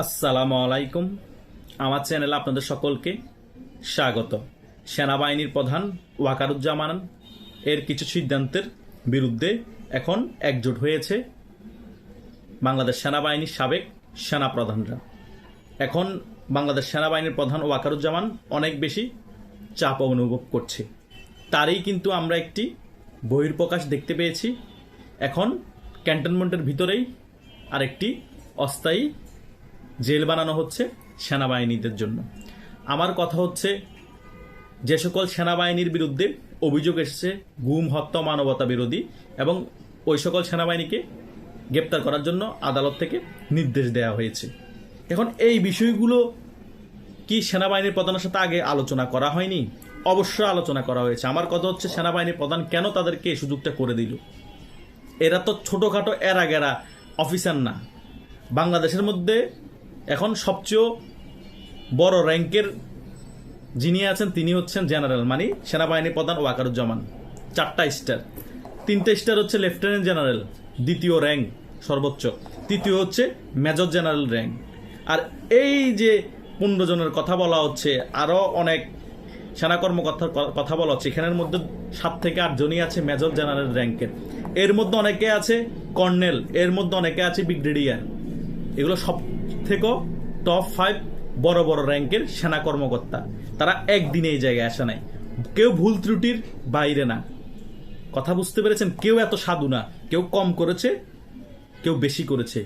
আসসালামু আলাইকুম। আমার চ্যানেলে আপনাদের সকলকে স্বাগত। সেনাবাহিনীর প্রধান ওয়াকারুজ্জামান এর কিছু সিদ্ধান্তের বিরুদ্ধে এখন একজোট হয়েছে বাংলাদেশ সেনাবাহিনীর সাবেক সেনাপ্রধানরা। এখন বাংলাদেশ সেনাবাহিনীর প্রধান ওয়াকারুজ্জামান অনেক বেশি চাপ অনুভব করছে। তারই কিন্তু আমরা একটি বহির্প্রকাশ দেখতে পেয়েছি। এখন ক্যান্টনমেন্টের ভিতরেই আরেকটি অস্থায়ী জেল বানানো হচ্ছে সেনাবাহিনীদের জন্য। আমার কথা হচ্ছে, যে সকল সেনাবাহিনীর বিরুদ্ধে অভিযোগ এসেছে গুম, হত্যা, মানবতা বিরোধী এবং ওই সকল সেনাবাহিনীকে গ্রেপ্তার করার জন্য আদালত থেকে নির্দেশ দেওয়া হয়েছে। এখন এই বিষয়গুলো কি সেনাবাহিনীর প্রধানের সাথে আগে আলোচনা করা হয়নি? অবশ্যই আলোচনা করা হয়েছে। আমার কথা হচ্ছে, সেনাবাহিনীর প্রধান কেন তাদেরকে এই সুযোগটা করে দিল? এরা তো ছোটোখাটো এরা গেরা অফিসার না। বাংলাদেশের মধ্যে এখন সবচেয়ে বড় র্যাঙ্কের যিনি আছেন, তিনি হচ্ছেন জেনারেল মানে সেনাবাহিনী প্রধান ওয়াকারুজ্জামান। চারটা স্টার। তিনটা স্টার হচ্ছে লেফটেন্যান্ট জেনারেল, দ্বিতীয় র্যাঙ্ক, সর্বোচ্চ। তৃতীয় হচ্ছে মেজর জেনারেল র্যাঙ্ক। আর এই যে পনেরো জনের কথা বলা হচ্ছে, আরও অনেক সেনা কর্মকর্তার কথা বলা হচ্ছে, এখানের মধ্যে সাত থেকে আট জনই আছে মেজর জেনারেল র্যাঙ্কের। এর মধ্যে অনেকে আছে কর্নেল, এর মধ্যে অনেকে আছে ব্রিগেডিয়ার। এগুলো সব থেকে টপ ফাইভ বড় বড় র্যাঙ্কের সেনা কর্মকর্তা। তারা একদিনে এই জায়গায় আসে নাই। কেউ ভুল ত্রুটির বাইরে না। কথা বুঝতে পেরেছেন? কেউ এত সাধু না। কেউ কম করেছে, কেউ বেশি করেছে।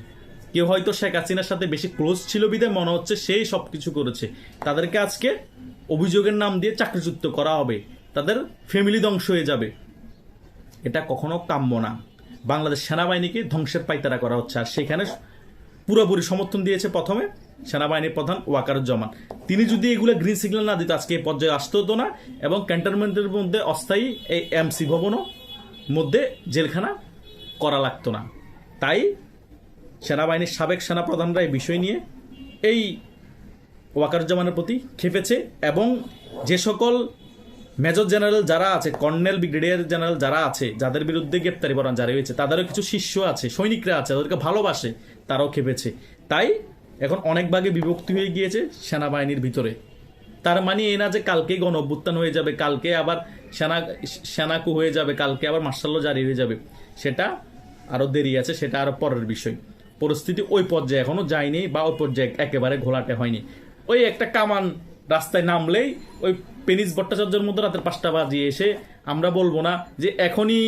কেউ হয়তো শেখ হাসিনার সাথে বেশি ক্লোজ ছিল বিদে মনে হচ্ছে সেই সব কিছু করেছে। তাদেরকে আজকে অভিযোগের নাম দিয়ে চাকরিচ্যুত করা হবে। তাদের ফ্যামিলি ধ্বংস হয়ে যাবে। এটা কখনো কাম্য না। বাংলাদেশ সেনাবাহিনীকে ধ্বংসের পাইতারা করা হচ্ছে। আর সেখানে পুরোপুরি সমর্থন দিয়েছে প্রথমে সেনাবাহিনীর প্রধান ওয়াকারুজ্জামান। তিনি যদি এগুলো গ্রিন সিগন্যাল না দিত, আজকে এই পর্যায়ে আসতে হতো না এবং ক্যান্টনমেন্টের মধ্যে অস্থায়ী এই এমসি ভবনও মধ্যে জেলখানা করা লাগতো না। তাই সেনাবাহিনীর সাবেক সেনাপ্রধানরা এই বিষয় নিয়ে এই ওয়াকারুজ্জামানের প্রতি খেপেছে এবং যে সকল মেজর জেনারেল যারা আছে, কর্নেল, ব্রিগেডিয়ার জেনারেল যারা আছে, যাদের বিরুদ্ধে গ্রেপ্তারি পরোয়ানা জারি হয়েছে, তাদেরও কিছু শিষ্য আছে, সৈনিকরা আছে, তাদেরকে ভালোবাসে, তারাও খেপেছে। তাই এখন অনেক ভাগে বিভক্তি হয়ে গিয়েছে সেনাবাহিনীর ভিতরে। তার মানে এই না যে কালকে গণ অভ্যুত্থান হয়ে যাবে, কালকে আবার সেনা, সেনাকু হয়ে যাবে, কালকে আবার মার্শাল্য জারি হয়ে যাবে, সেটা আরও দেরি আছে, সেটা আরও পরের বিষয়। পরিস্থিতি ওই পর্যায়ে এখনও যায়নি বা ওই পর্যায়ে একেবারে ঘোলাটে হয়নি। ওই একটা কামান রাস্তায় নামলেই ওই পেনিস ভট্টাচার্যের মধ্যে রাতের পাঁচটা বাজিয়ে এসে আমরা বলব না যে এখনই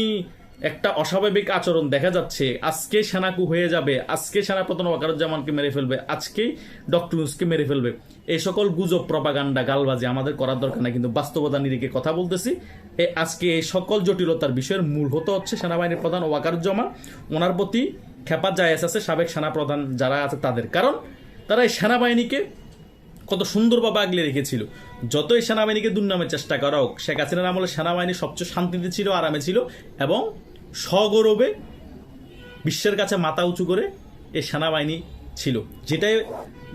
একটা অস্বাভাবিক আচরণ দেখা যাচ্ছে। আজকে সেনাকু হয়ে যাবে, আজকে সেনাপ্রধান ওয়াকারুজ্জামানকে মেরে ফেলবে আজকেই ডক্টর মেরে ফেলবে। এই সকল গুজব, প্রপাগান্ডা, গালবাজি আমাদের করার দরকার নাই, কিন্তু বাস্তবতা নিরিখে কথা বলতেছি। এ আজকে এই সকল জটিলতার বিষয়ের মূল হতে হচ্ছে সেনাবাহিনীর প্রধান ওয়াকারুজ্জামান। ওনার প্রতি খেপা জায়েজ আছে সাবেক সেনাপ্রধান যারা আছে তাদের। কারণ তারা এই সেনাবাহিনীকে কত সুন্দরভাবে আগলে রেখেছিল। যতই সেনাবাহিনীকে দুর্নামের চেষ্টা করা হোক, শেখ হাসিনার আমলে সেনাবাহিনী সবচেয়ে শান্তিতে ছিল, আরামে ছিল এবং সগৌরবে বিশ্বের কাছে মাথা উঁচু করে এই সেনাবাহিনী ছিল। যেটাই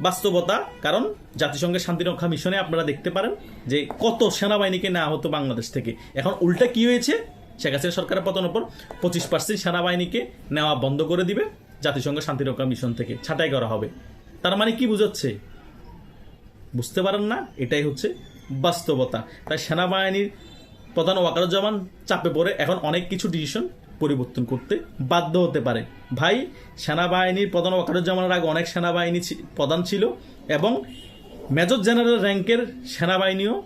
বাস্তবতা, কারণ জাতিসংঘের শান্তিরক্ষা মিশনে আপনারা দেখতে পারেন যে কত সেনাবাহিনীকে নেওয়া হতো বাংলাদেশ থেকে। এখন উল্টা কি হয়েছে? শেখ হাসিনা সরকারের পতনের পর পঁচিশ পার্সেন্ট সেনাবাহিনীকে নেওয়া বন্ধ করে দিবে জাতিসংঘ শান্তিরক্ষা মিশন থেকে, ছাঁটাই করা হবে। তার মানে কি বুঝাচ্ছে? বুঝতে পারেন না, এটাই হচ্ছে বাস্তবতা। তাই সেনাবাহিনীর প্রধান ওয়াকারুজ্জামান চাপে পড়ে এখন অনেক কিছু ডিসিশন পরিবর্তন করতে বাধ্য হতে পারে। ভাই, সেনাবাহিনীর প্রধান ওয়াকারুজ্জামানের আগে অনেক সেনাবাহিনী প্রধান ছিল এবং মেজর জেনারেল র্যাঙ্কের সেনাবাহিনীও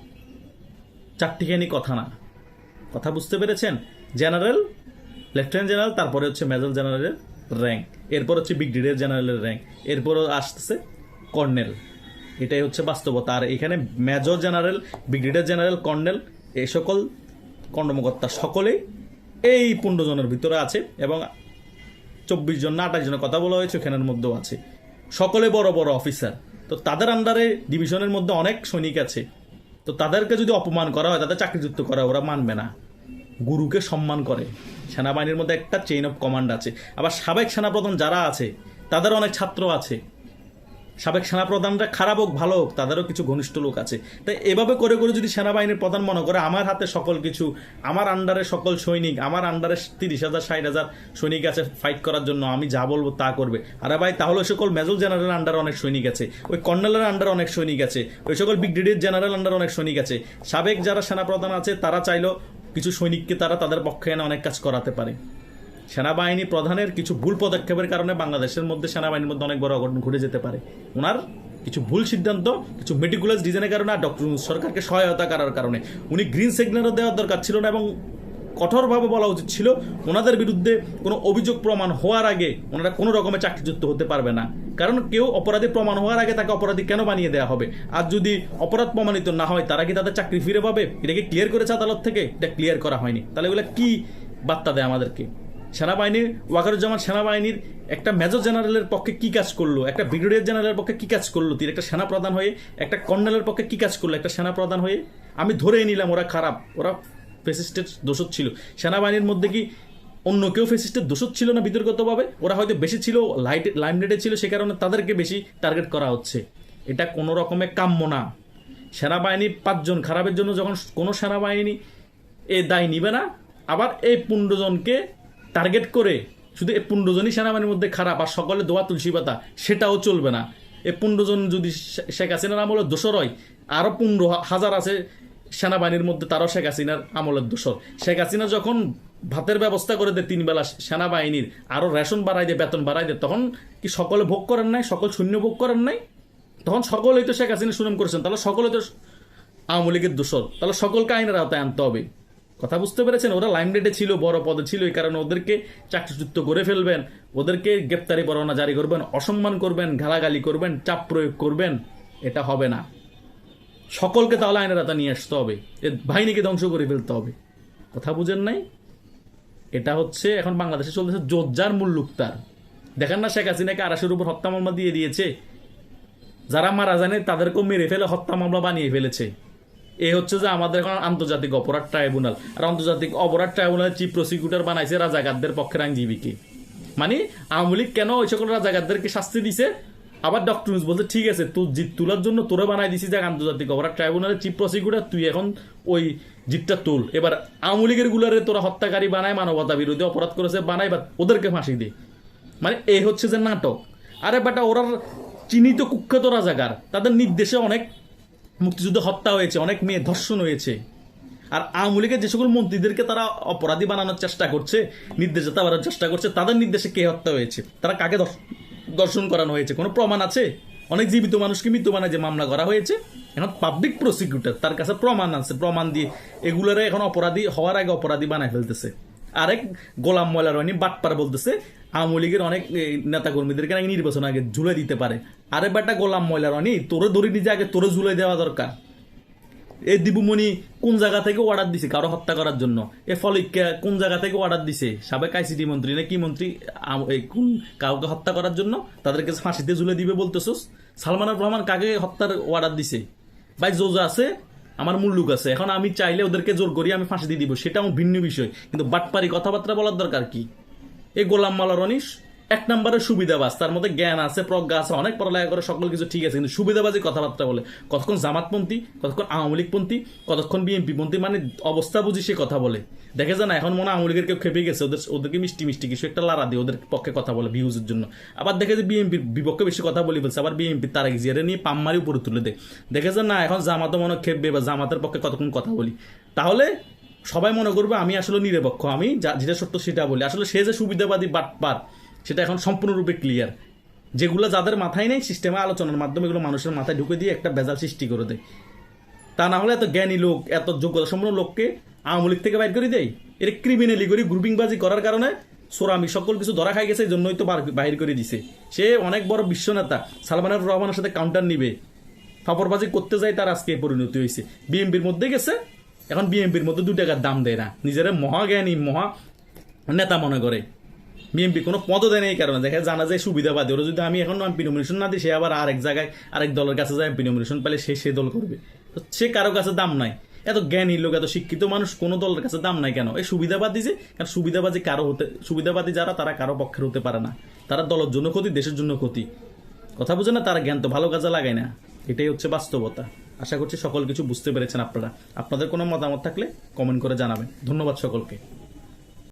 চারটিখানি কথা না। কথা বুঝতে পেরেছেন? জেনারেল, লেফটেন্যান্ট জেনারেল, তারপরে হচ্ছে মেজর জেনারেলের র্যাঙ্ক। এরপর হচ্ছে ব্রিগেডিয়ার জেনারেলের র্যাঙ্ক। এরপরও আসতেছে কর্নেল। এটাই হচ্ছে বাস্তবতা। আর এখানে major general, brigadier general, colonel এই সকল কর্মকর্তা সকলেই এই পনেরো জনের ভিতরে আছে এবং চব্বিশ জন না আঠাশ জনের কথা বলা হয়েছে, ওখানের মধ্যেও আছে। সকলে বড় বড় অফিসার। তো তাদের আন্ডারে ডিভিশনের মধ্যে অনেক সৈনিক আছে। তো তাদেরকে যদি অপমান করা হয়, তাদের চাকরিযুক্ত করা ওরা মানবে না। গুরুকে সম্মান করে। সেনাবাহিনীর মধ্যে একটা চেইন অফ কমান্ড আছে। আবার সাবেক সেনাপ্রধান যারা আছে, তাদের অনেক ছাত্র আছে। সাবেক সেনাপ্রধানরা খারাপ হোক, ভালো হোক, তাদেরও কিছু ঘনিষ্ঠ লোক আছে। তাই এভাবে করে করে যদি সেনাবাহিনীর প্রধান মনে করে, আমার হাতে সকল কিছু, আমার আন্ডারে সকল সৈনিক, আমার আন্ডারে তিরিশ হাজার, ষাট হাজার সৈনিক আছে ফাইট করার জন্য, আমি যা বলব তা করবে। আরে ভাই, তাহলে সকল মেজর জেনারেল আন্ডারে অনেক সৈনিক আছে, ওই কর্নেলের আন্ডারে অনেক সৈনিক আছে, ওই সকল ব্রিগেডিয়ার জেনারেল আন্ডারে অনেক সৈনিক আছে। সাবেক যারা সেনাপ্রধান আছে, তারা চাইলেও কিছু সৈনিককে তারা তাদের পক্ষে এনে অনেক কাজ করাতে পারে। সেনাবাহিনী প্রধানের কিছু ভুল পদক্ষেপের কারণে বাংলাদেশের মধ্যে সেনাবাহিনীর মধ্যে অনেক বড় অঘটন ঘটে যেতে পারে। ওনার কিছু ভুল সিদ্ধান্ত, কিছু মেটিকুলাস ডিজাইনের কারণে আর ডক্টর সরকারকে সহায়তা করার কারণে। উনি গ্রিন সিগন্যালও দেওয়ার দরকার ছিল না এবং কঠোরভাবে বলা উচিত ছিল ওনাদের বিরুদ্ধে কোনো অভিযোগ প্রমাণ হওয়ার আগে ওনারা কোনো রকমের চাকরিযুক্ত হতে পারবে না। কারণ কেউ অপরাধী প্রমাণ হওয়ার আগে তাকে অপরাধী কেন বানিয়ে দেওয়া হবে? আর যদি অপরাধ প্রমাণিত না হয়, তারা কি তাদের চাকরি ফিরে পাবে? এটাকে ক্লিয়ার করেছে আদালত থেকে? এটা ক্লিয়ার করা হয়নি। তাহলে এগুলো কী বার্তা দেয় আমাদেরকে? সেনাবাহিনীর, ওয়াকারুজ্জামান সেনাবাহিনীর একটা মেজর জেনারেলের পক্ষে কি কাজ করল? একটা ব্রিগেডিয়ার জেনারেলের পক্ষে কি কাজ করল? তিনি একটা সেনা প্রধান হয়ে একটা কর্নেলের পক্ষে কি কাজ করল? একটা সেনা প্রধান হয়ে আমি ধরেই নিলাম ওরা খারাপ, ওরা ফেসিস্টের দোষক ছিল। সেনাবাহিনীর মধ্যে কি অন্য কেউ ফেসিস্টের দোষক ছিল না বিতর্কতভাবে? ওরা হয়তো বেশি ছিল, লাইট, লাইমলাইটে ছিল, সে কারণে তাদেরকে বেশি টার্গেট করা হচ্ছে। এটা কোনো রকমের কাম্য না। সেনাবাহিনী পাঁচজন খারাপের জন্য যখন কোনো সেনাবাহিনী এ দায় নিবে না, আবার এই পনেরো জনকে টার্গেট করে শুধু এই পনেরো জনই সেনাবাহিনীর মধ্যে খারাপ আর সকলে দোয়া তুলসী পাতা, সেটাও চলবে না। এই পনেরো জন যদি শেখ হাসিনার আমলের দোষর হয় আরও পনেরো হাজার আছে সেনাবাহিনীর মধ্যে, তারও শেখ হাসিনার আমলের দোষর। শেখ হাসিনা যখন ভাতের ব্যবস্থা করে দেয়, তিন বেলা সেনাবাহিনীর আরও রেশন বাড়াই দেয়, বেতন বাড়াই দেয়, তখন কি সকলে ভোগ করেন নাই? সকল শূন্য ভোগ করেন নাই? তখন সকলেই তো শেখ হাসিনা সুনাম করেছেন, তাহলে সকলে তো আওয়ামী লীগের দোষর, তাহলে সকলকে আইনের আওতায় আনতে হবে। কথা বুঝতে পেরেছেন? ওরা লাইমলাইটে ছিল, বড় পদে ছিল, এই কারণে ওদেরকে চাকরিচ্যুত করে ফেলবেন। ওদেরকে গ্রেপ্তারি পরোয়ানা জারি করবেন, অসম্মান করবেন, গালাগালি করবেন, চাপ প্রয়োগ করবেন, এটা হবে না। সকলকে তাহলে আইনের আওতায় নিয়ে আসতে হবে। এ বাহিনীকে ধ্বংস করে ফেলতে হবে। কথা বুঝেন নাই? এটা হচ্ছে, এখন বাংলাদেশে চলতেছে জোজ্জার মুল্লুকতার দেখেন না শেখ হাসিনাকে আড়াইশোর উপর হত্যা মামলা দিয়ে দিয়েছে? যারা মারা জানে তাদেরকেও মেরে ফেলে, হত্যা মামলা বানিয়ে ফেলেছে। এ হচ্ছে যে আমাদের এখন আন্তর্জাতিক অপরাধ ট্রাইব্যুনাল। আর আন্তর্জাতিক অপরাধ ট্রাইব্যুনাল চিফ প্রসিকিউটর বানাইছে রাজাকারদের পক্ষের আইনজীবীকে। মানে আওয়ামী লীগ কেন ওই সকল রাজাকারদেরকে শাস্তি দিছে? আবার ডক্টর ইউনুস বলছে, ঠিক আছে, তুই জিত তোলার জন্য তোরে বানাই দিছি যে আন্তর্জাতিক অপরাধ ট্রাইব্যুনালের চিফ প্রসিকিউটর তুই এখন ওই জিতটা তুল। এবার আওয়ামী লীগের গুলারে তোরা হত্যাকারী বানায়, মানবতা বিরোধী অপরাধ করেছে বানাই বা ওদেরকে ফাঁসি দে। মানে এই হচ্ছে যে নাটক। আরে বেটা ওরা চিহ্নিত কুখ্যাত রাজাকার, তাদের নির্দেশে অনেক মুক্তিযুদ্ধ হত্যা হয়েছে, অনেক মেয়ে ধর্ষণ হয়েছে। আর আওয়ামী লীগের যে সকল মন্ত্রীদেরকে তারা অপরাধী বানানোর চেষ্টা করছে নির্দেশে বানানোর চেষ্টা করছে, তাদের নির্দেশে কে হত্যা হয়েছে? তারা কাকে দর্শন করানো হয়েছে? কোনো প্রমাণ আছে? অনেক জীবিত মানুষকে মৃত্যু বানায় যে মামলা করা হয়েছে, এখন পাবলিক প্রসিকিউটর তার কাছে প্রমাণ আছে, প্রমাণ দিয়ে এগুলোরে এখন অপরাধী হওয়ার আগে অপরাধী বানায় ফেলতেছে। আরেক গোলাম ময়লা রনি বাটপার বলতেছে, আওয়ামী লীগের অনেক নেতাকর্মীদেরকে নাকি নির্বাচন আগে ঝুলে দিতে পারে। আরে বেটা গোলাম ময়লা রনি তোরে ধরে নিজে আগে তোরে ঝুলে দেওয়া দরকার। এই দিবুমণি কোন জায়গা থেকে অর্ডার দিছে কারও হত্যা করার জন্য? এ ফলিককে কোন জায়গা থেকে অর্ডার দিছে? সাবেক আইসিটি মন্ত্রী না কি মন্ত্রী কোন কাউকে হত্যা করার জন্য? তাদেরকে ফাঁসিতে ঝুলে দিবে বলতেছোস? সালমান রহমান কাকে হত্যার অর্ডার দিছে? ভাই, জোজা আছে আমার মুল্লুক আছে। এখন আমি চাইলে ওদেরকে জোর করি আমি ফাঁসি দিয়ে দিব। সেটা আমার ভিন্ন বিষয়। কিন্তু বাটপারি কথাবার্তা বলার দরকার কি? এই গোলাম মালা রনিস এক নম্বরের সুবিধাবাজ। তার মধ্যে জ্ঞান আছে, প্রজ্ঞা আছে, অনেক পড়ালেখা করে সকল কিছু ঠিক আছে, কিন্তু সুবিধাবাজি কথাবার্তা বলে। কতক্ষণ জামাতপন্থী, কতক্ষণ আওয়ামী লীগপন্থী, কতক্ষণ বিএনপি পন্থী মানে অবস্থা বুঝি সে কথা বলে। দেখে যায় না, এখন মনে আওয়ামী লীগের কেউ খেপে গেছে, ওদের ওদেরকে মিষ্টি মিষ্টি কিছু একটা লারা দিয়ে ওদের পক্ষে কথা বলে ভিউজের জন্য। আবার দেখে যে বিএনপির বিপক্ষে বেশি কথা বলে ফেলছে, আবার বিএনপি তারা জিয়ারে নিয়ে পাম্মারি উপরে তুলে দেয়। দেখে যায় না, এখন জামাতও মনে খেপবে বা জামাতের পক্ষে কতক্ষণ কথা বলি। তাহলে সবাই মনে করবে আমি আসলে নিরপেক্ষ, আমি যা- যেটা সত্য সেটা বলি। আসলে সে যে সুবিধাবাদী বাটপার সেটা এখন সম্পূর্ণরূপে ক্লিয়ার যেগুলো যাদের মাথায় নেই সিস্টেমে আলোচনার মাধ্যমে এগুলো মানুষের মাথায় ঢুকে দিয়ে একটা ভেজাল সৃষ্টি করে দেয়। তা না হলে এত জ্ঞানী লোক, এত যোগ্যতা সম্পন্ন লোককে আওয়ামী লীগ থেকে বাইর করে দেয়? এর ক্রিমিনালি করি গ্রুপিংবাজি করার কারণে সোরামি সকল কিছু ধরা খাই গেছে এই জন্যই তো বাহির করে দিছে। সে অনেক বড় বিশ্ব নেতা সালমানের রহমানের সাথে কাউন্টার নিবে। ফাপড়বাজি করতে যায় তার আজকে পরিণতি হয়েছে। বিএনপির মধ্যে গেছে, এখন বিএনপির মধ্যে দু টাকার দাম দেয় না। নিজেরা মহাজ্ঞানী, মহা নেতা মনে করে। বিএনপি কোনো পদও দেয় না এই কারণে। দেখে জানা যায় সুবিধাবাদী। ওরা যদি আমি এখন এমপি নমিনেশন না দিই, সে আবার আরেক জায়গায়, আরেক দলের কাছে যায় এমপি নমিনেশন পেলে সে সে দল করবে। সে কারও কাছে দাম নাই। এত জ্ঞানী লোক, এত শিক্ষিত মানুষ কোনো দলের কাছে দাম নাই কেন? এই সুবিধাবাদী যে, কারণ সুবিধাবাদী কারও হতে, সুবিধাবাদী যারা, তারা কারও পক্ষের হতে পারে না। তারা দলের জন্য ক্ষতি, দেশের জন্য ক্ষতি। কথা বুঝে না, তারা জ্ঞান তো ভালো কাজে লাগায় না। এটাই হচ্ছে বাস্তবতা। আশা করছি সকল কিছু বুঝতে পেরেছেন আপনারা। আপনাদের কোনো মতামত থাকলে কমেন্ট করে জানাবেন। ধন্যবাদ সকলকে।